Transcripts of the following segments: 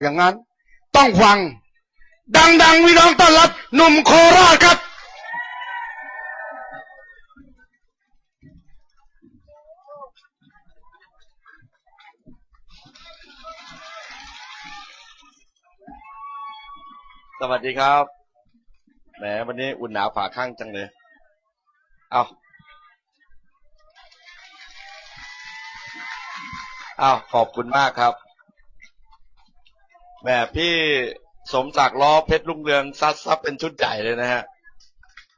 อย่างนั้น ต้องฟัง ดังๆพี่น้องต้อนรับหนุ่มโคราชครับ สวัสดีครับ แหมวันนี้อุ่นหนาวฝาข้างจังเลย เอาเอาขอบคุณมากครับ แหมพี่สมศักดิ์ล้อเพชรลุงเรืองซัดซับเป็นชุดใหญ่เลยนะฮะ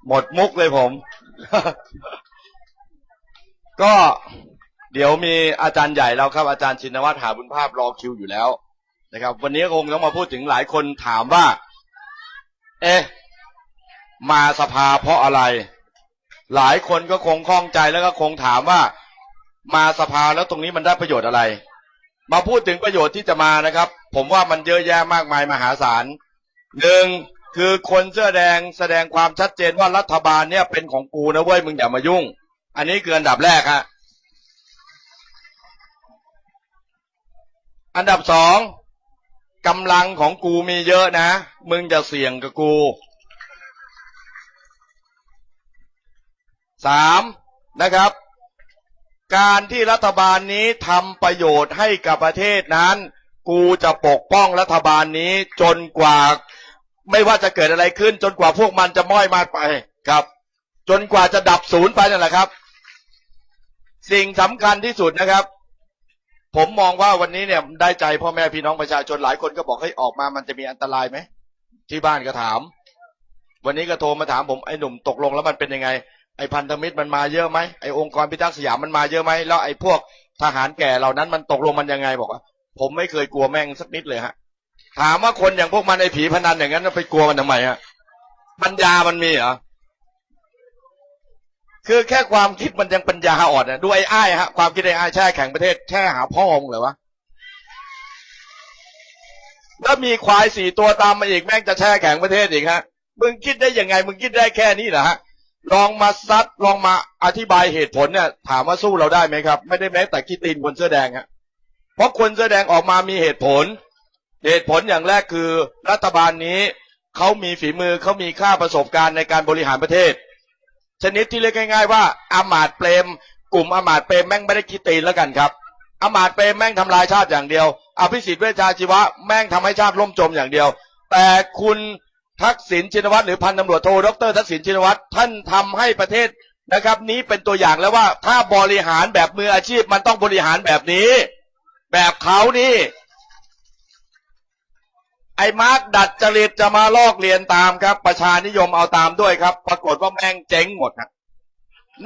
หมดมุกเลยผม ก็เดี๋ยวมีอาจารย์ใหญ่แล้วครับอาจารย์ชินวัตรหาบุญภาพรอคิวอยู่แล้วนะครับ วันนี้คงต้องมาพูดถึงหลายคนถามว่า เอ๊ะมาสภาเพราะอะไร หลายคนก็คงข้องใจแล้วก็คงถามว่า มาสภาแล้วตรงนี้มันได้ประโยชน์อะไร มาพูดถึงประโยชน์ที่จะมานะครับ ผมว่ามันเยอะแยะมากมายมหาศาลหนึ่งคือคนเสื้อแดงแสดงความชัดเจนว่ารัฐบาลเนี่ยเป็นของกูนะเว้ยมึงอย่ามายุ่ง อันนี้คืออันดับแรกฮะอันดับสองกำลังของกูมีเยอะนะ มึงจะเสี่ยงกับกูสามนะครับ การที่รัฐบาลนี้ทำประโยชน์ให้กับประเทศนั้น กูจะปกป้องรัฐบาลนี้จนกว่าไม่ว่าจะเกิดอะไรขึ้น จนกว่าพวกมันจะม้อยมาไปครับ จนกว่าจะดับศูนย์ไปนั่นแหละครับ สิ่งสำคัญที่สุดนะครับ ผมมองว่าวันนี้เนี่ยได้ใจพ่อแม่พี่น้องประชาชนหลายคนก็บอกให้ออกมามันจะมีอันตรายไหมที่บ้านก็ถาม วันนี้ก็โทรมาถามผมไอ้หนุ่มตกลงแล้วมันเป็นยังไงไอ้พันธมิตรมันมาเยอะไหมไอ้องค์กรพิทักษ์สยามมันมาเยอะไหมแล้วไอ้พวกทหารแก่เหล่านั้นมันตกลงมันยังไงบอกว่า ผมไม่เคยกลัวแม่งสักนิดเลยฮะ ถามว่าคนอย่างพวกมันไอ้ผีพนันอย่างนั้นไปกลัวมันทำไมฮะปัญญามันมีเหรอคือแค่ความคิดมันยังปัญญาอ่อนนะดูไอ้อ้ายฮะความคิดไอ้อ้ายแช่แข็งประเทศแช่หาพ่อองค์เลยวะแล้วมีควายสี่ตัวตามมาอีกแม่งจะแช่แข็งประเทศอีกฮะมึงคิดได้ยังไงมึงคิดได้แค่นี้เหรอฮะลองมาซัดลองมาอธิบายเหตุผลเนี่ย ถามว่าสู้เราได้ไหมครับ ไม่ได้แม้แต่คิดตีนคนเสื้อแดงฮะ เพราะคนเสื้อแดงออกมามีเหตุผล เหตุผลอย่างแรกคือรัฐบาลนี้เขามีฝีมือเขามีค่าประสบการณ์ในการบริหารประเทศ ชนิดที่เรียกง่าย ๆ ว่าอามาตย์เปรม กลุ่มอามาตย์เปรมแม่งไม่ได้คิดตีนแล้วกันครับอามาตย์เปรมแม่งทำลายชาติอย่างเดียวอภิสิทธิ์เวชชาชีวะแม่งทำให้ชาติล่มจมอย่างเดียว แต่คุณทักษิณชินวัตรหรือพันตำรวจโทดรทักษิณชินวัตรท่านทำให้ประเทศนะครับ นี้เป็นตัวอย่างแล้วว่าถ้าบริหารแบบมืออาชีพมันต้องบริหารแบบนี้ แบบเขานี่ ไอ้มาร์กดัดจริตจะมาลอกเรียนตามครับ ประชานิยมเอาตามด้วยครับ ปรากฏว่าแม่งเจ๊งหมดครับ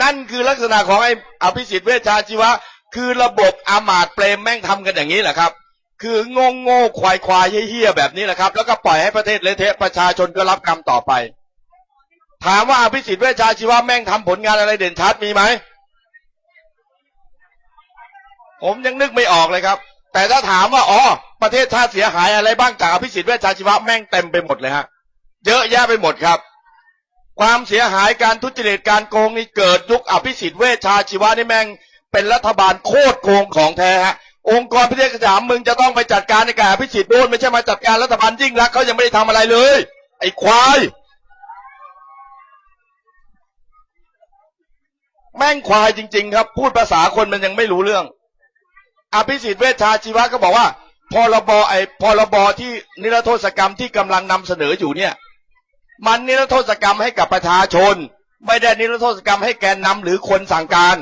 นั่นคือลักษณะของไอ้อภิสิทธิ์เวชชาชีวะ คือระบบอามาตเปรมแม่งทำกันอย่างนี้แหละครับ คืองงโง่ควายควายเฮี้ยแบบนี้แหละครับ แล้วก็ปล่อยให้ประเทศเละเทะประชาชนก็รับกรรมต่อไป ถามว่าอภิสิทธิ์เวชชาชีวะแม่งทำผลงานอะไรเด่นชัดมีไหม ผมยังนึกไม่ออกเลยครับ แต่ถ้าถามว่าอ๋อประเทศชาติเสียหายอะไรบ้างจากอภิสิทธิ์เวชชาชีวะแม่งเต็มไปหมดเลยฮะเยอะแยะไปหมดครับ ความเสียหายการทุจริตการโกงนี่เกิดยุคอภิสิทธิ์เวชชาชีวะนี่แม่งเป็นรัฐบาลโคตรโกงของแท้ฮะองค์กรพิเศษสามมึงจะต้องไปจัดการในการอภิสิทธิ์ด้วยไม่ใช่มาจัดการรัฐบาลยิ่งรักษณ์เขายังไม่ได้ทำอะไรเลย ไอ้ควายแม่งควายจริง ๆ ครับ พูดภาษาคนมันยังไม่รู้เรื่อง อภิสิทธิ์เวชชาชีวะก็บอกว่าพรบไอ้พรบที่นิรโทษกรรมที่กำลังนำเสนออยู่เนี่ย มันนิรโทษกรรมให้กับประชาชน ไม่ได้นิรโทษกรรมให้แกนนำหรือคนสั่งการ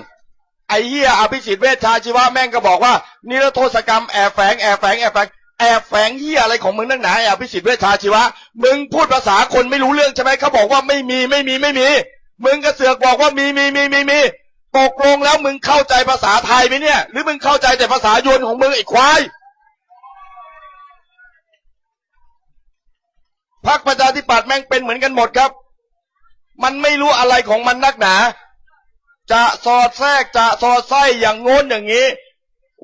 ไอ้เหี้ยอภิสิทธิ์เวชชาชีวะแม่งก็บอกว่า นิรโทษกรรมแอบแฝงแอบแฝงแอบแฝงแอบแฝงเหี้ยอะไรของมึงนั่งหนาไอ้อภิสิทธิ์เวชชาชีวะมึงพูดภาษาคนไม่รู้เรื่องใช่ไหมเขาบอกว่าไม่มีไม่มีไม่มีมึงก็เสือกบอกว่ามีมีมีมีมี ตกลงแล้วมึงเข้าใจภาษาไทยไหมเนี่ย หรือมึงเข้าใจแต่ภาษายวนของมึงไอ้ควายพรรคประชาธิปัตย์แม่งเป็นเหมือนกันหมดครับ มันไม่รู้อะไรของมันนักหนา จะสอดแทรกจะสอดไส้อย่างโน้นอย่างนี้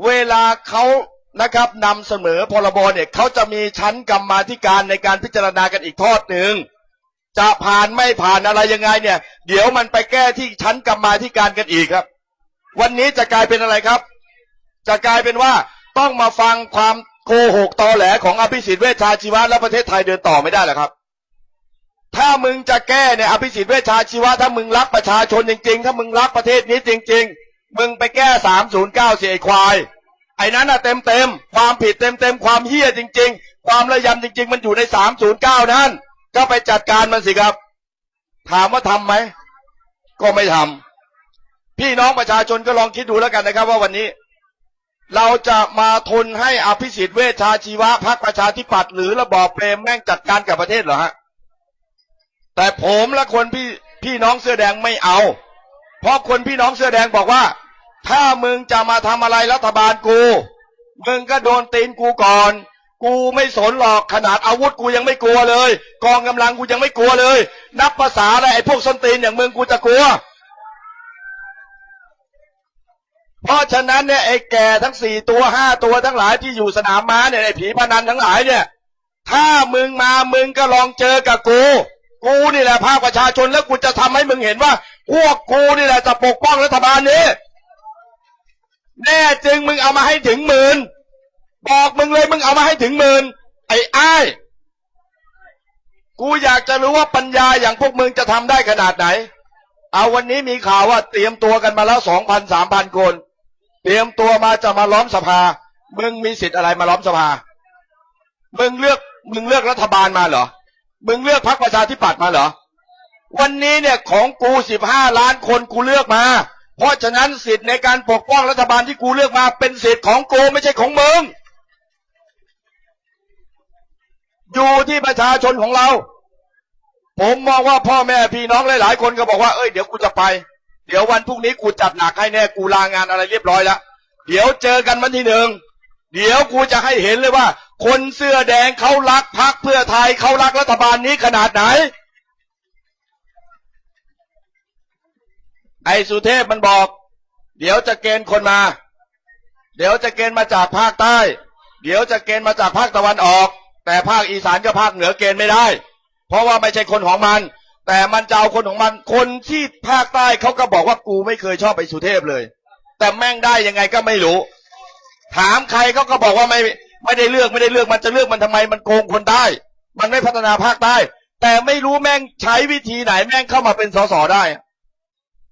เวลาเขานะครับนำเสนอพรบเนี่ยเขาจะมีชั้นกรรมาธิการในการพิจารณากันอีกทอดหนึ่ง จะผ่านไม่ผ่านอะไรยังไงเนี่ย เดี๋ยวมันไปแก้ที่ชั้นกรรมาธิการกันอีกครับ วันนี้จะกลายเป็นอะไรครับ จะกลายเป็นว่าต้องมาฟังความโกหกตอแหลของอภิสิทธิ์เวชชาชีวะแล้วประเทศไทยเดินต่อไม่ได้หรอครับ ถ้ามึงจะแก้เนี่ยอภิสิทธิ์เวชชาชีวะถ้ามึงรักประชาชนจริง ๆ ถ้ามึงรักประเทศนี้จริง ๆ มึงไปแก้สามศูนย์เก้าเสียควายไอ้นั้นน่ะเต็มเต็มๆความผิดเต็มเต็มๆความเฮี้ยจริง ๆ ความระยำจริง ๆ มันอยู่ในสามศูนย์เก้านั้น ก็ไปจัดการมันสิครับ ถามว่าทำไหม ก็ไม่ทำพี่น้องประชาชนก็ลองคิดดูแล้วกันนะครับ ว่าวันนี้ เราจะมาทนให้อภิสิทธิ์เวชชาชีวะพรรคประชาธิปัตย์หรือระบอบเปรมแม่งจัดการกับประเทศเหรอฮะแต่ผมและคนพี่พี่น้องเสื้อแดงไม่เอา เพราะคนพี่น้องเสื้อแดงบอกว่า ถ้ามึงจะมาทำอะไรรัฐบาลกู มึงก็โดนตีนกูก่อน กูไม่สนหรอกขนาดอาวุธกูยังไม่กลัวเลย กองกำลังกูยังไม่กลัวเลย นับภาษาอะไรไอ้พวกส้นตีนอย่างมึงกูจะกลัว เพราะฉะนั้นเนี่ยไอ้แก่ทั้งสี่ตัวห้าตัวทั้งหลายที่อยู่สนามม้าเนี่ยไอ้ผีพนันทั้งหลายเนี่ย ถ้ามึงมามึงก็ลองเจอกับกู กูนี่แหละภาคประชาชนแล้วกูจะทำให้มึงเห็นว่าพวกกูนี่แหละจะปกป้องรัฐบาลนี้แน่จริงมึงเอามาให้ถึงหมื่น บอกมึงเลยมึงเอามาให้ถึงหมื่นไอ้อ้ายกูอยากจะรู้ว่าปัญญาอย่างพวกมึงจะทำได้ขนาดไหน เอาวันนี้มีข่าวว่าเตรียมตัวกันมาแล้วสองพันสามพันคน เตรียมตัวมาจะมาล้อมสภา มึงมีสิทธิ์อะไรมาล้อมสภา มึงเลือกมึงเลือกรัฐบาลมาเหรอ มึงเลือกพรรคประชาธิปัตย์มาเหรอ วันนี้เนี่ยของกูสิบห้าล้านคนกูเลือกมา เพราะฉะนั้นสิทธิ์ในการปกป้องรัฐบาลที่กูเลือกมาเป็นสิทธิ์ของกูไม่ใช่ของมึง อยู่ที่ประชาชนของเรา ผมมองว่าพ่อแม่พี่น้องหลายๆคนก็บอกว่าเอ้ยเดี๋ยวกูจะไป เดี๋ยววันพรุ่งนี้กูจัดหนักให้แน่กูลางานอะไรเรียบร้อยแล้วเดี๋ยวเจอกันวันที่หนึ่งเดี๋ยวกูจะให้เห็นเลยว่า คนเสื้อแดงเขารักพักเพื่อไทยเขารักรัฐบาลนี้ขนาดไหน ไอ้สุเทพมันบอก เดี๋ยวจะเกณฑ์คนมา เดี๋ยวจะเกณฑ์มาจากภาคใต้ เดี๋ยวจะเกณฑ์มาจากภาคตะวันออก แต่ภาคอีสานกับภาคเหนือเกณฑ์ไม่ได้ เพราะว่าไม่ใช่คนของมัน แต่มันจะเอาคนของมัน คนที่ภาคใต้เขาก็บอกว่ากูไม่เคยชอบไปสุเทพเลย แต่แม่งได้ยังไงก็ไม่รู้ ถามใครเขาก็บอกว่าไม่ไม่ได้เลือกไม่ได้เลือกมันจะเลือกมันทำไมมันโกงคนได้ มันไม่พัฒนาภาคใต้ แต่ไม่รู้แม่งใช้วิธีไหนแม่งเข้ามาเป็นสสได้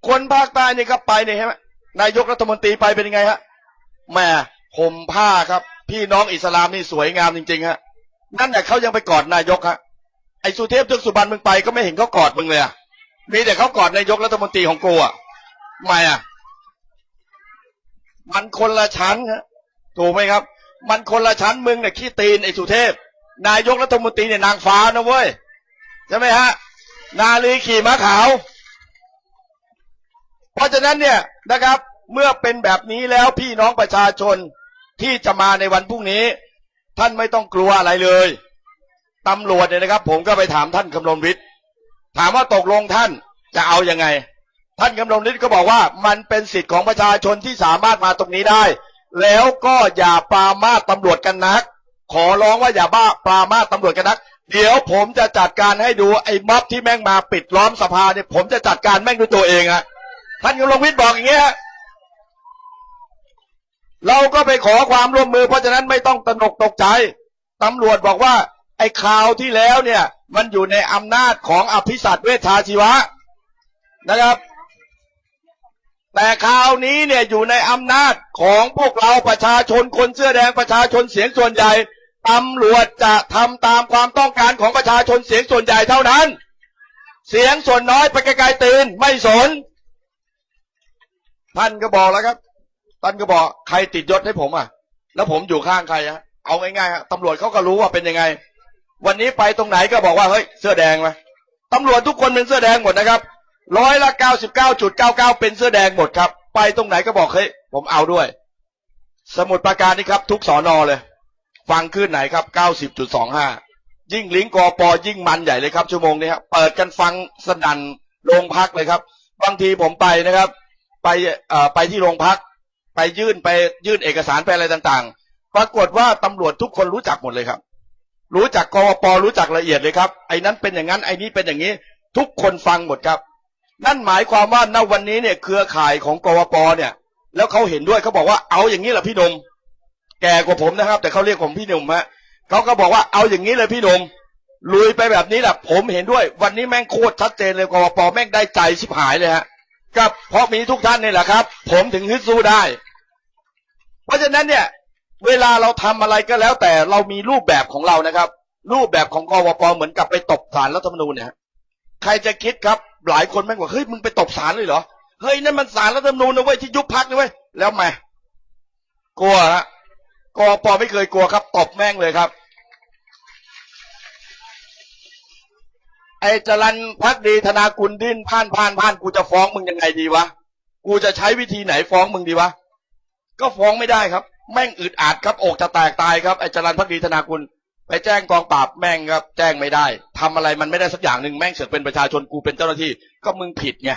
คนภาคใต้นี่ครับไปเนี่ยใช่ไหมนายกรัฐมนตรีไปเป็นยังไงฮะแหม่ห่มผ้าครับ พี่น้องอิสลามนี่สวยงามจริงๆฮะ นั่นแหละเขายังไปกอดนายกฮะไอ้สุเทพเทือกสุบรรณมึงไปก็ไม่เห็นเขากอดมึงเลยอะมีแต่เขากอดนายกรัฐมนตรีของกูอะทำไมอะมันคนละชั้นฮะถูกไหมครับ มันคนละชั้นมึงเนี่ยขี้ตีนไอ้สุเทพ นายกรัฐมนตรีเนี่ยนางฟ้านะเว้ยใช่ไหมฮะ นาลีขี่ม้าขาว เพราะฉะนั้นเนี่ยนะครับ เมื่อเป็นแบบนี้แล้วพี่น้องประชาชนที่จะมาในวันพรุ่งนี้ ท่านไม่ต้องกลัวอะไรเลยตำรวจเนี่ยนะครับ ผมก็ไปถามท่านคำลนวิทย์ถามว่าตกลงท่านจะเอาอยัางไง ท่านคำลนวิทย์ก็บอกว่ามันเป็นสิทธิ์ของประชาชนที่สามารถมาตรงนี้ได้ แล้วก็อย่าปรามาสตำรวจกันนัก ขอร้องว่าอย่าบ้าปรามาสตำรวจกันนัก เดี๋ยวผมจะจัดการให้ดูไอ้ม็อบที่แม่งมาปิดล้อมสภาเนี่ยผมจะจัดการแม่งด้วยตัวเองอะท่านกำลงวิทย์บอกอย่างเงี้ย เราก็ไปขอความร่วมมือ เพราะฉะนั้นไม่ต้องตนกตกใจตำรวจบอกว่า ไอ้ข่าวที่แล้วเนี่ย มันอยู่ในอำนาจของอภิสัตเวชชาชีวะนะครับ แต่คราวนี้เนี่ยอยู่ในอำนาจของพวกเราประชาชนคนเสื้อแดงประชาชนเสียงส่วนใหญ่ตำรวจจะทำตามความต้องการของประชาชนเสียงส่วนใหญ่เท่านั้น เสียงส่วนน้อยไปไกลๆตื่นไม่สนท่านก็บอกแล้วครับ ท่านก็บอกใครติดยศให้ผมอะ แล้วผมอยู่ข้างใครอะเอาง่ายๆตำรวจเขาก็รู้ว่าเป็นยังไง วันนี้ไปตรงไหนก็บอกว่าเฮ้ยเสื้อแดงมาตำรวจทุกคนเป็นเสื้อแดงหมดนะครับร้อยละเก้าสิบเก้าจุดเก้าเก้าเป็นเสื้อแดงหมดครับ ไปตรงไหนก็บอกเฮ้ยผมเอาด้วย สมุดประการนี่ครับ ทุกสอนอเลย ฟังขึ้นไหนครับเก้าสิบจุดสองห้ายิ่งลิงก์กอปอยิ่งมันใหญ่เลยครับชั่วโมงนี้ครับเปิดกันฟังสนั่นโรงพักเลยครับ บางทีผมไปนะครับ ไปเอ่อไปที่โรงพัก ไปยื่นไปยื่นเอกสารไปอะไรต่างๆ ปรากฏว่าตำรวจทุกคนรู้จักหมดเลยครับ รู้จักกวปรู้จักละเอียดเลยครับ ไอ้นั้นเป็นอย่างนั้นไอ้นี้เป็นอย่างนี้ ทุกคนฟังหมดครับ นั่นหมายความว่าณวันนี้เนี่ยเครือข่ายของกวปเนี่ย แล้วเขาเห็นด้วยเขาบอกว่าเอาอย่างนี้แหละพี่หนมแก่กว่าผมนะครับ แต่เขาเรียกผมพี่หนุ่มฮะเขาก็บอกว่าเอาอย่างนี้เลยพี่หนุ่มลุยไปแบบนี้แหละผมเห็นด้วย วันนี้แม่งโคตรชัดเจนเลยกวปแม่งได้ใจชิบหายเลยฮะก็เพราะมีทุกท่านนี่แหละครับ ผมถึงฮึดสู้ได้ เพราะฉะนั้นเนี่ย เวลาเราทำอะไรก็แล้ว แต่เรามีรูปแบบของเรานะครับ รูปแบบของกวปเหมือนกับไปตบศาลรัฐธรรมนูญเนี่ยใครจะคิดครับ หลายคนแม่งบอกเฮ้ยมึงไปตบศาลเลยเหรอเฮ้ยนั่นมันศาลรัฐธรรมนูญนะเว้ยที่ยุบพักนะเว้ยแล้วแหม่กลัวฮะกวปไม่เคยกลัวครับตบแม่งเลยครับไอ้จรันพักดีธนากุลดิ้นพ่านพ่านพ่านกูจะฟ้องมึงยังไงดีวะ กูจะใช้วิธีไหนฟ้องมึงดีวะ ก็ฟ้องไม่ได้ครับ แม่งอึดอัดครับอกจะแตกตายครับไอ้จรันพักดีธนากุลไปแจ้งกองปราบแม่งครับ แจ้งไม่ได้ทำอะไรมันไม่ได้สักอย่างหนึ่งแม่งเสือกเป็นประชาชนกูเป็นเจ้าหน้าที่ ก็มึงผิดไง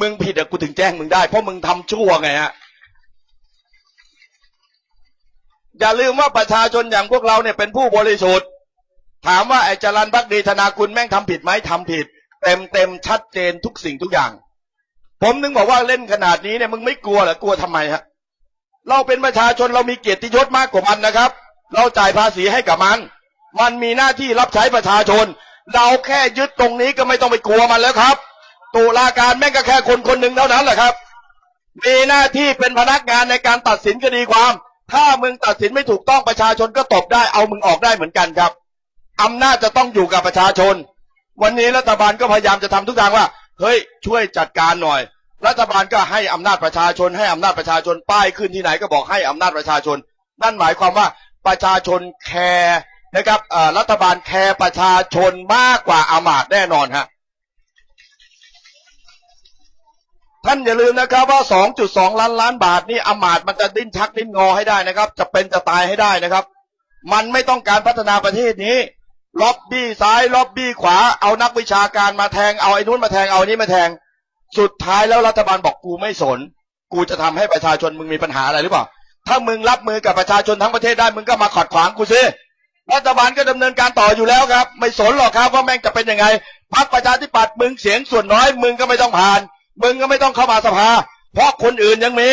มึงผิดอะกูถึงแจ้งมึงได้ เพราะมึงทำชั่วไงฮะอย่าลืมว่าประชาชนอย่างพวกเราเนี่ยเป็นผู้บริสุทธิ์ ถามว่าไอ้จรันพักดีธนากุลแม่งทำผิดไหมทำผิด เต็มเต็มชัดเจนทุกสิ่งทุกอย่าง ผมนึงบอกว่าเล่นขนาดนี้เนี่ยมึงไม่กลัวเหรอกลัวทำไมฮะ เราเป็นประชาชนเรามีเกียรติยศมากกว่ามันนะครับ เราจ่ายภาษีให้กับมัน มันมีหน้าที่รับใช้ประชาชน เราแค่ยึดตรงนี้ก็ไม่ต้องไปกลัวมันแล้วครับตุลาการแม่งก็แค่คนคนหนึ่งเท่านั้นแหละครับ มีหน้าที่เป็นพนักงานในการตัดสินคดีความ ถ้ามึงตัดสินไม่ถูกต้องประชาชนก็ตบได้เอามึงออกได้เหมือนกันครับอำนาจจะต้องอยู่กับประชาชน วันนี้รัฐบาลก็พยายามจะทำทุกทางว่า เฮ้ยช่วยจัดการหน่อย รัฐบาลก็ให้อำนาจประชาชน ให้อำนาจประชาชนป้ายขึ้นที่ไหนก็บอกให้อำนาจประชาชน นั่นหมายความว่าประชาชนแคร์นะครับรัฐบาลแคร์ประชาชนมากกว่าอามาตแน่นอนฮะท่านอย่าลืมนะครับว่า 2.2 ล้านล้านบาทนี่อามาตมันจะดิ้นชักดิ้นงอให้ได้นะครับ จะเป็นจะตายให้ได้นะครับ มันไม่ต้องการพัฒนาประเทศนี้ล็อบบี้ซ้ายล็อบบี้ขวาเอานักวิชาการมาแทงเอาไอ้นู้นมาแทงเอาไอ้นี้มาแทง สุดท้ายแล้วรัฐบาลบอกกูไม่สน กูจะทำให้ประชาชนมึงมีปัญหาอะไรหรือเปล่า ถ้ามึงรับมือกับประชาชนทั้งประเทศได้มึงก็มาขัดขวางกูซิรัฐบาลก็ดำเนินการต่ออยู่แล้วครับ ไม่สนหรอกครับว่าแม่งจะเป็นยังไงพรรคประชาธิปัตย์มึงเสียงส่วนน้อย มึงก็ไม่ต้องผ่าน มึงก็ไม่ต้องเข้ามาสภา เพราะคนอื่นยังมี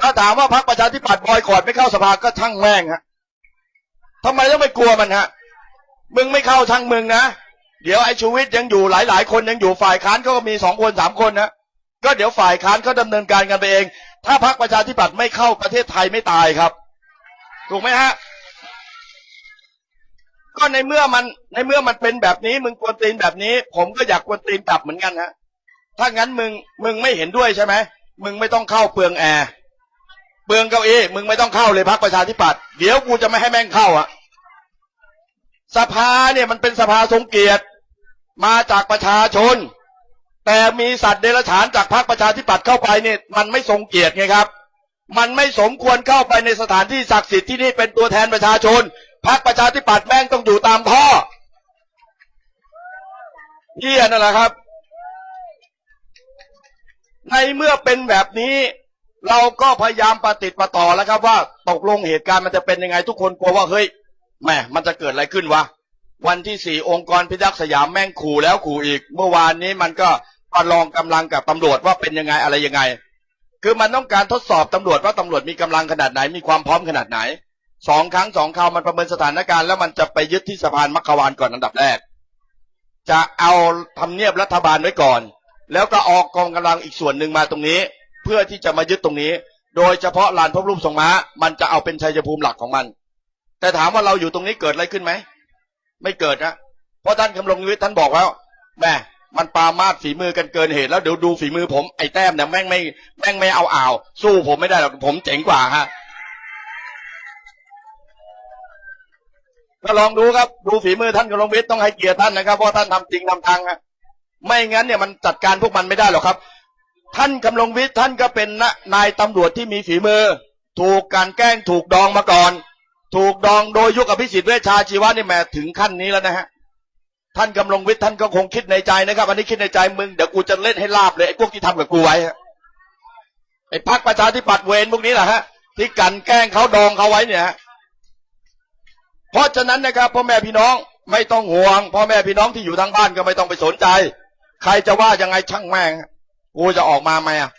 ถ้าถามว่าพรรคประชาธิปัตย์บอยคอรดไม่เข้าสภาก็ช่างแม่งฮะทำไมต้องไปกลัวมันฮะมึงไม่เข้าช่างมึงนะ เดี๋ยวไอ้ชูวิทย์ยังอยู่หลาย ๆ คนยังอยู่ฝ่ายค้านเขาก็มีสองคนสามคนนะก็เดี๋ยวฝ่ายค้านเขาดำเนินการกันไปเอง ถ้าพรรคประชาธิปัตย์ไม่เข้าประเทศไทยไม่ตายครับ ถูกไหมฮะก็ในเมื่อมันในเมื่อมันเป็นแบบนี้ มึงกวนตีนแบบนี้ ผมก็อยากกวนตีนกลับเหมือนกันฮะถ้างั้นมึงมึงไม่เห็นด้วยใช่ไหมมึงไม่ต้องเข้าเปลืองแอร์เปลืองเก้าอี้มึงไม่ต้องเข้าเลยพรรคประชาธิปัตย์เดี๋ยวกูจะไม่ให้แม่งเข้าอะสภาเนี่ยมันเป็นสภาทรงเกียรติ มาจากประชาชน แต่มีสัตว์เดรัจฉานจากพรรคประชาธิปัตย์เข้าไปเนี่ยมันไม่ทรงเกียรติไงครับ มันไม่สมควรเข้าไปในสถานที่ศักดิ์สิทธิ์ที่นี่เป็นตัวแทนประชาชนพรรคประชาธิปัตย์แม่งต้องอยู่ตามท่อเยี่ยนั่นแหละครับ ในเมื่อเป็นแบบนี้ เราก็พยายามปฏิติดประต่อแล้วครับว่าตกลงเหตุการณ์มันจะเป็นยังไงทุกคนกลัวว่าเฮ้ยแหมมันจะเกิดอะไรขึ้นวะ วันที่สี่องค์กรพิทักษ์สยามแม่งขู่แล้วขู่อีก เมื่อวานนี้มันก็ประลองกำลังกับตำรวจว่าเป็นยังไงอะไรยังไง คือมันต้องการทดสอบตำรวจว่าตำรวจมีกำลังขนาดไหนมีความพร้อมขนาดไหนสองครั้งสองคราวมันประเมินสถานการณ์แล้วมันจะไปยึดที่สะพานมัคควานก่อนอันดับแรก จะเอาทำเนียบรัฐบาลไว้ก่อน แล้วก็ออกกองกำลังอีกส่วนหนึ่งมาตรงนี้ เพื่อที่จะมายึดตรงนี้ โดยเฉพาะลานพระรูปทรงม้า มันจะเอาเป็นชัยภูมิหลักของมัน แต่ถามว่าเราอยู่ตรงนี้เกิดอะไรขึ้นไหม ไม่เกิดนะเพราะท่านคำลงวิทย์ท่านบอกแล้วแม่มันปามาดฝีมือกันเกินเหตุแล้วเดี๋ยวดูฝีมือผมไอ้แต้มเนี่ยแม่งไม่แม่งไม่เอาอ่าว สู้ผมไม่ได้หรอกผมเจ๋งกว่าฮะก็ลองดูครับ ดูฝีมือท่านคำลงวิทย์ต้องให้เกียรติท่านนะครับเพราะท่านทำจริงทำทางฮะไม่งั้นเนี่ยมันจัดการพวกมันไม่ได้หรอกครับ ท่านคำลงวิทย์ท่านก็เป็นนะนายตำรวจที่มีฝีมือ ถูกการแกล้งถูกดองมาก่อน ถูกดองโดยยุคอภิสิทธิ์เวชชาชีวะนี่แหม่ถึงขั้นนี้แล้วนะฮะท่านกำลงวิทย์ท่านก็คงคิดในใจนะครับ อันนี้คิดในใจมึงเดี๋ยวกูจะเล่นให้ลาบเลยไอ้พวกที่ทำกับกูไว้ฮะไอ้พรรคประชาธิปัตย์เวรพวกนี้แหละฮะ ที่กันแกล้งเขาดองเขาไว้เนี่ยฮะเพราะฉะนั้นนะครับพ่อแม่พี่น้องไม่ต้องห่วงพ่อแม่พี่น้องที่อยู่ทางบ้านก็ไม่ต้องไปสนใจ ใครจะว่ายังไงช่างแม่งกูจะออกมาไหมอะ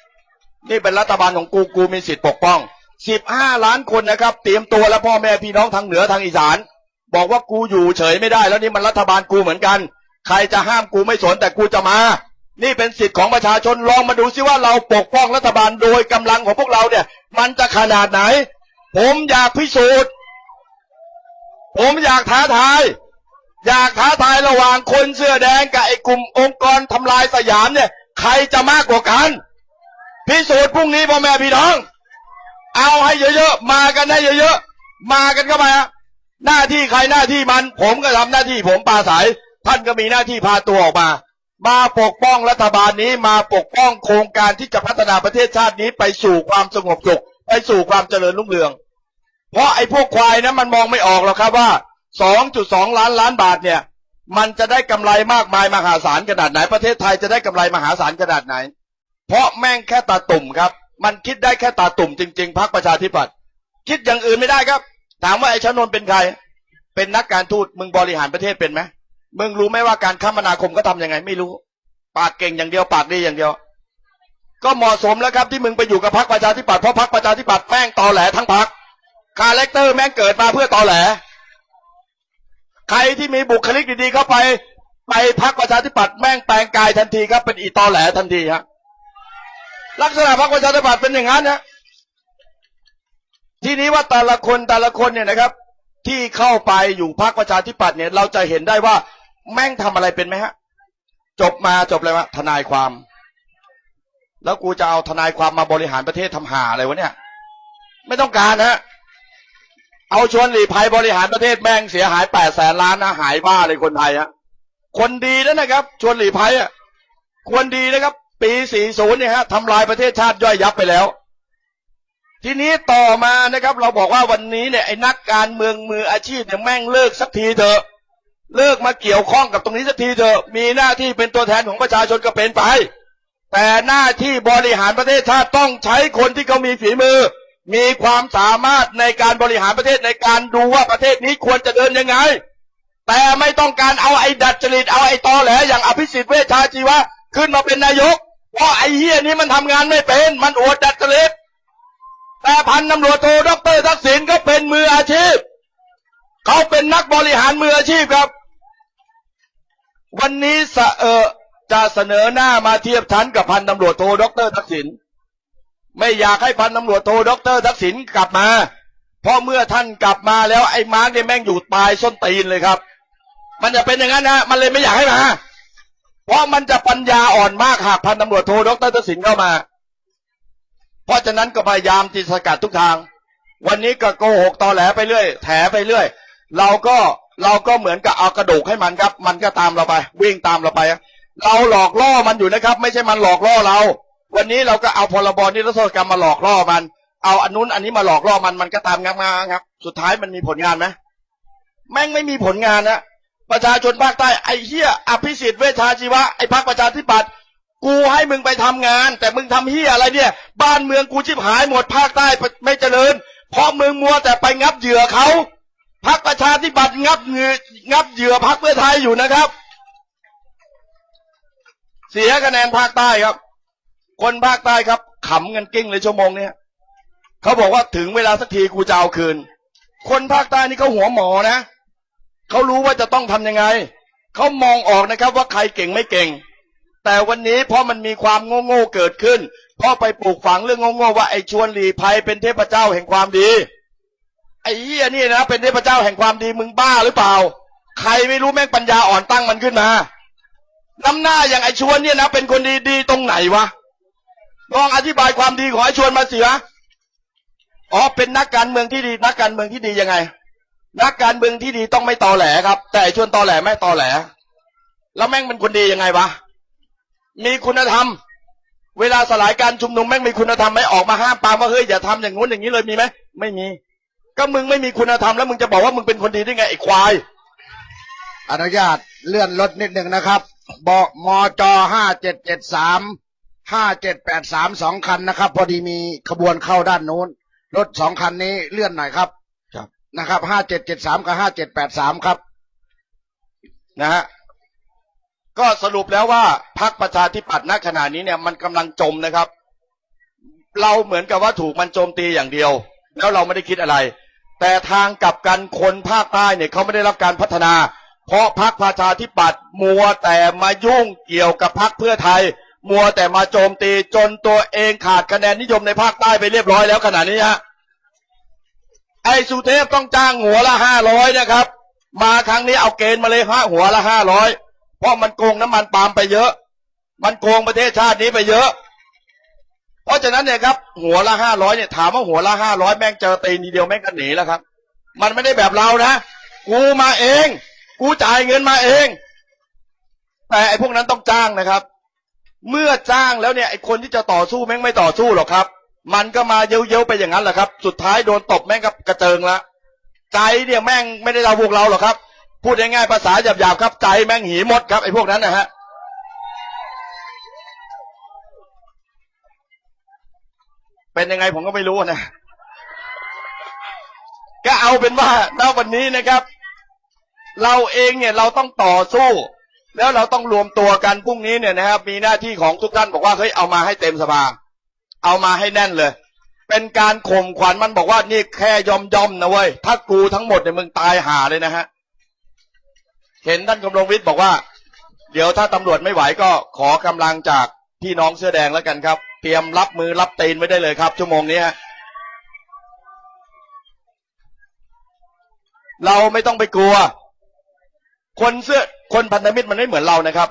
นี่เป็นรัฐบาลของกูกูมีสิทธิ์ปกป้อง สิบห้าล้านคนนะครับ เตรียมตัวแล้วพ่อแม่พี่น้องทางเหนือทางอีสาน บอกว่ากูอยู่เฉยไม่ได้ แล้วนี่มันรัฐบาลกูเหมือนกัน ใครจะห้ามกูไม่สนแต่กูจะมา นี่เป็นสิทธิ์ของประชาชนลองมาดูซิว่าเราปกป้องรัฐบาลโดยกำลังของพวกเราเนี่ย มันจะขนาดไหน ผมอยากพิสูจน์ ผมอยากท้าทาย อยากท้าทายระหว่างคนเสื้อแดงกับไอ้กลุ่มองค์กรทำลายสยามเนี่ย ใครจะมากกว่ากัน พิสูจน์พรุ่งนี้พ่อแม่พี่น้อง เอาให้เยอะๆ มากันให้เยอะๆ มากันเข้ามาฮะหน้าที่ใครหน้าที่มัน ผมก็ทำหน้าที่ผมปาศัยท่านก็มีหน้าที่พาตัวออกมา มาปกป้องรัฐบาลนี้มาปกป้องโครงการที่จะพัฒนาประเทศชาตินี้ไปสู่ความสงบสุขไปสู่ความเจริญรุ่งเรือง เพราะไอ้พวกควายนะมันมองไม่ออกหรอกครับว่า 2.2 ล้านล้านบาทเนี่ย มันจะได้กำไรมากมายมหาศาลขนาดไหน ประเทศไทยจะได้กำไรมหาศาลขนาดไหน เพราะแม่งแค่ตาตุ่มครับ มันคิดได้แค่ตาตุ่มจริง ๆพรรคประชาธิปัตย์คิดอย่างอื่นไม่ได้ครับ ถามว่าไอ้ชนนท์เป็นใคร เป็นนักการทูตมึงบริหารประเทศเป็นไหมมึงรู้ไหมว่าการคมนาคมก็ทำยังไงไม่รู้ ปากเก่งอย่างเดียวปากดีอย่างเดียว ก็เหมาะสมแล้วครับที่มึงไปอยู่กับพรรคประชาธิปัตย์เพราะพรรคประชาธิปัตย์แม่งตอแหลทั้งพรรคคาแรคเตอร์แม่งเกิดมาเพื่อตอแหล ใครที่มีบุคลิกดีๆเข้าไป ไปพักประชาธิปัตย์แม่งแปลงกายทันทีครับเป็นอีตอแหลทันทีฮะ ลักษณะพักประชาธิปัตย์เป็นอย่างนั้นนะทีนี้ว่าแต่ละคนแต่ละคนเนี่ยนะครับ ที่เข้าไปอยู่พักประชาธิปัตย์เนี่ย เราจะเห็นได้ว่าแม่งทำอะไรเป็นไหมฮะ จบมาจบเลยวะทนายความ แล้วกูจะเอาทนายความมาบริหารประเทศทำหาอะไรวะเนี่ย ไม่ต้องการนะเอาชวนหลีภัยบริหารประเทศแม่งเสียหายแปดแสนล้านนะหายบ้าเลยคนไทยฮะคนดีนะนะครับ ชวนหลีภัยอะควรดีนะครับ ปี 40 เนี่ยฮะทำลายประเทศชาติย่อยยับไปแล้ว ทีนี้ต่อมานะครับ เราบอกว่าวันนี้เนี่ยไอ้นักการเมืองมืออาชีพเนี่ยแม่งเลิกสักทีเถอะเลิกมาเกี่ยวข้องกับตรงนี้สักทีเถอะมีหน้าที่เป็นตัวแทนของประชาชนก็เป็นไป แต่หน้าที่บริหารประเทศชาติต้องใช้คนที่เขามีฝีมือ มีความสามารถในการบริหารประเทศในการดูว่าประเทศนี้ควรจะเดินยังไง แต่ไม่ต้องการเอาไอ้ดัดจริตเอาไอ้ตอแหลอย่างอภิสิทธิ์เวชชาชีวะขึ้นมาเป็นนายก เพราะไอ้เฮียนี้มันทำงานไม่เป็น มันอวดดัดจริตแต่พันตำรวจโทดรทักษิณก็เป็นมืออาชีพ เขาเป็นนักบริหารมืออาชีพครับ วันนี้สเออจะเสนอหน้ามาเทียบชั้นกับพันตำรวจโทดรทักษิณไม่อยากให้พันตำรวจโทดรทักษิณกลับมา เพราะเมื่อท่านกลับมาแล้วไอ้มาร์กเนี่ยแม่งอยู่ปลายส้นตีนเลยครับ มันจะเป็นอย่างนั้นนะมันเลยไม่อยากให้มา เพราะมันจะปัญญาอ่อนมากหากพันตำรวจโทดรทักษิณเข้ามา เพราะฉะนั้นก็พยายามที่สกัดทุกทาง วันนี้ก็โกหกตอแหลไปเรื่อย แถไปเรื่อย เราก็เราก็เหมือนกับเอากระดูกให้มันครับ มันก็ตามเราไป วิ่งตามเราไป เราหลอกล่อมันอยู่นะครับ ไม่ใช่มันหลอกล่อเรา วันนี้เราก็เอาพรบนิรโทษกรรมมาหลอกล่อมัน เอาอันนู้นอันนี้มาหลอกล่อมันมันก็ตามงับงาครับสุดท้ายมันมีผลงานไหมแม่งไม่มีผลงานนะ ประชาชนภาคใต้ไอ้เหี้ยอภิสิทธิ์เวชชาชีวะไอ้พรรคประชาธิปัตย์กูให้มึงไปทำงาน แต่มึงทำเหี้ยอะไรเนี่ย บ้านเมืองกูชิบหายหมดภาคใต้ไม่เจริญ เพราะมึงมัวแต่ไปงับเหยื่อเขาพรรคประชาธิปัตย์งับเงืองับเหยื่อพรรคเพื่อไทยอยู่นะครับ เสียคะแนนภาคใต้ครับ คนภาคใต้ครับขำกันกิ้งเลยชั่วโมงเนี้ยเขาบอกว่าถึงเวลาสักทีกูจะเอาคืน คนภาคใต้นี่เขาหัวหมอนะ เขารู้ว่าจะต้องทำยังไง เขามองออกนะครับว่าใครเก่งไม่เก่ง แต่วันนี้เพราะมันมีความโง่โง่ๆเกิดขึ้น เพราะไปปลูกฝังเรื่องโง่โง่ๆว่าไอ้ชวนหลีภัยเป็นเทพเจ้าแห่งความดี ไอ้เหี้ยนี่นะ เป็นเทพเจ้าแห่งความดีมึงบ้าหรือเปล่า ใครไม่รู้แม่งปัญญาอ่อนตั้งมันขึ้นมาน้ำหน้าอย่างไอ้ชวนเนี่ยนะ เป็นคนดีดีตรงไหนวะลองอธิบายความดีของไอ้ชวนมาสิวะอ๋อเป็นนักการเมืองที่ดีนักการเมืองที่ดียังไง นักการเมืองที่ดีต้องไม่ตอแหลครับ แต่ชวนตอแหลไม่ตอแหล แล้วแม่งเป็นคนดียังไงวะ มีคุณธรรม เวลาสลายการชุมนุมแม่งมีคุณธรรมไหมออกมาห้ามปามว่าเฮ้ยอย่าทำอย่างงู้นอย่างนี้เลยมีไหมไม่มี ก็มึงไม่มีคุณธรรมแล้วมึงจะบอกว่ามึงเป็นคนดีได้ไงไอ้ควายอนุญาตเลื่อนรถนิดหนึ่งนะครับบมจห้าเจ็ดเจ็ดสามห้าเจ็ดแปดสามสองคันนะครับ พอดีมีขบวนเข้าด้านโน้น รถสองคันนี้เลื่อนหน่อยครับ นะครับห้าเจ็ดเจ็ดสามกับห้าเจ็ดแปดสามครับนะฮะก็สรุปแล้วว่าพรรคประชาธิปัตย์ณขณะนี้เนี่ยมันกำลังจมนะครับ เราเหมือนกับว่าถูกมันโจมตีอย่างเดียว แล้วเราไม่ได้คิดอะไร แต่ทางกลับกันคนภาคใต้เนี่ยเขาไม่ได้รับการพัฒนา เพราะพักประชาธิปัตย์มัวแต่มายุ่งเกี่ยวกับพักเพื่อไทย มัวแต่มาโจมตีจนตัวเองขาดคะแนนนิยมในภาคใต้ไปเรียบร้อยแล้วขณะนี้ฮะ ไอ้สุเทพต้องจ้างหัวละห้าร้อยนะครับ มาครั้งนี้เอาเกณฑ์มาเลยฮะหัวละห้าร้อยเพราะมันโกงน้ำมันปาล์มไปเยอะ มันโกงประเทศชาตินี้ไปเยอะ เพราะฉะนั้นเนี่ยครับหัวละห้าร้อยเนี่ยถามว่าหัวละห้าร้อยแม่งเจอตีนีเดียวแม่งก็หนีแล้วครับ มันไม่ได้แบบเรานะ กูมาเอง กูจ่ายเงินมาเอง แต่ไอ้พวกนั้นต้องจ้างนะครับ เมื่อจ้างแล้วเนี่ยไอ้คนที่จะต่อสู้แม่งไม่ต่อสู้หรอกครับ มันก็มาเย้ยๆไปอย่างนั้นแหละครับ สุดท้ายโดนตบแม่งก็กระเจิงละใจเนี่ยแม่งไม่ได้เราพวกเราหรอกครับ พูดง่ายๆภาษาหยาบๆครับ ใจแม่งหีหมดครับไอ้พวกนั้นนะฮะเป็นยังไงผมก็ไม่รู้นะก็เอาเป็นว่าณวันนี้นะครับ เราเองเนี่ยเราต้องต่อสู้ แล้วเราต้องรวมตัวกันพรุ่งนี้เนี่ยนะครับ มีหน้าที่ของทุกท่านบอกว่าเฮ้ยเอามาให้เต็มสภา เอามาให้แน่นเลย เป็นการข่มขวัญมันบอกว่านี่แค่ยอมยอมๆนะเว้ยถ้ากูทั้งหมดเนี่ยมึงตายหาเลยนะฮะเห็นท่านกำลงวิทย์บอกว่า เดี๋ยวถ้าตำรวจไม่ไหวก็ขอกำลังจากพี่น้องเสื้อแดงแล้วกันครับ เตรียมรับมือรับตีนไว้ได้เลยครับ ชั่วโมงนี้ฮะเราไม่ต้องไปกลัว คนเสื้อคนพันธมิตรมันไม่เหมือนเรานะครับ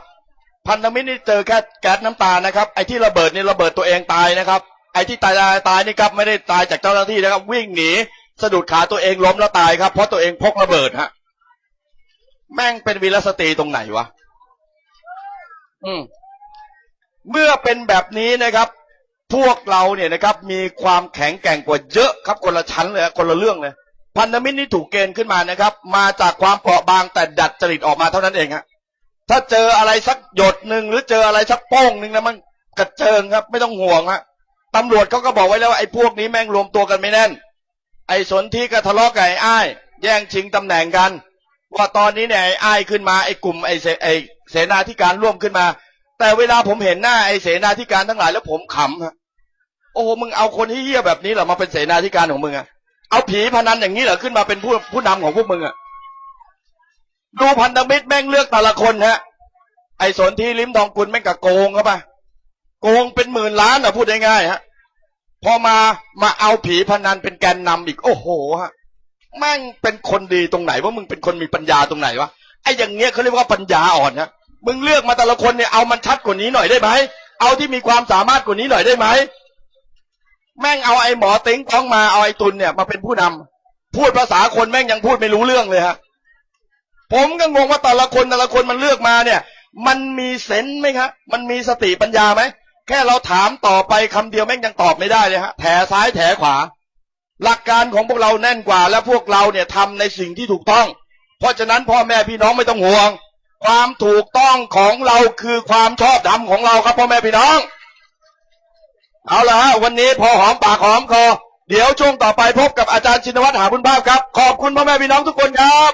พันธมิตรนี่เจอแค่แก๊สน้ำตานะครับไอ้ที่ระเบิดนี่ระเบิดตัวเองตายนะครับ ไอ้ที่ตายตายตายนี่ครับไม่ได้ตายจากเจ้าหน้าที่นะครับ วิ่งหนีสะดุดขาตัวเองล้มแล้วตายครับ เพราะตัวเองพกระเบิดฮะแม่งเป็นวีรสตรีตรงไหนวะอืมเมื่อเป็นแบบนี้นะครับ พวกเราเนี่ยนะครับ มีความแข็งแกร่งกว่าเยอะครับคนละชั้นเลยฮะคนละเรื่องเลยพันธมิตรนี่ถูกเกณฑ์ขึ้นมานะครับ มาจากความเปราะบางแต่ดัดจริตออกมาเท่านั้นเองฮะ ถ้าเจออะไรสักหยดหนึ่งหรือเจออะไรสักโป้งหนึ่งนะมันกระเจิงครับ ไม่ต้องห่วงฮะตำรวจเขาก็บอกไว้แล้วว่าไอ้พวกนี้แม่งรวมตัวกันไม่แน่น ไอ้สนที่ก็ทะเลาะกับไอ้อ้าย แย่งชิงตำแหน่งกัน ว่าตอนนี้เนี่ยไอ้อ้ายขึ้นมาไอ้กลุ่มไอ้เสไอ้เสนาธิการร่วมขึ้นมา แต่เวลาผมเห็นหน้าไอ้เสนาธิการทั้งหลายแล้วผมขำฮะโอ้โหมึงเอาคนที่เหี้ยแบบนี้เหรอมาเป็นเสนาธิการของมึงอะเอาผีพนันอย่างนี้เหรอขึ้นมาเป็นผู้ผู้นำของพวกมึงอะ ดูพันธมิตรแม่งเลือกแต่ละคนฮะ ไอ้สนที่ลิ้มทองกุลแม่งกะโกงเข้าไปโกงเป็นหมื่นล้านอะพูดง่ายๆฮะ พอมามาเอาผีพนันเป็นแกนนำอีก โอ้โหฮะแม่งเป็นคนดีตรงไหนว่ามึงเป็นคนมีปัญญาตรงไหนวะไอ้อย่างเงี้ยเขาเรียกว่าปัญญาอ่อนฮะมึงเลือกมาแต่ละคนเนี่ยเอามันชัดกว่านี้หน่อยได้ไหมเอาที่มีความสามารถกว่านี้หน่อยได้ไหมแม่งเอาไอ้หมอติ้งต้องมาเอาไอ้ตุนเนี่ยมาเป็นผู้นำพูดภาษาคนแม่งยังพูดไม่รู้เรื่องเลยฮะ ผมก็งงว่าแต่ละคนแต่ละคนมันเลือกมาเนี่ย มันมีเซนไหมครับมันมีสติปัญญาไหมแค่เราถามต่อไปคำเดียวแม่งยังตอบไม่ได้เลยฮะแถซ้ายแถขวา หลักการของพวกเราแน่นกว่า และพวกเราเนี่ยทำในสิ่งที่ถูกต้อง เพราะฉะนั้นพ่อแม่พี่น้องไม่ต้องห่วง ความถูกต้องของเราคือความชอบธรรมของเราครับพ่อแม่พี่น้อง เอาละฮะวันนี้พอหอมปากหอมคอเดี๋ยวช่วงต่อไปพบกับอาจารย์ชินวัตรหาบุญภาพครับ ขอบคุณพ่อแม่พี่น้องทุกคนครับ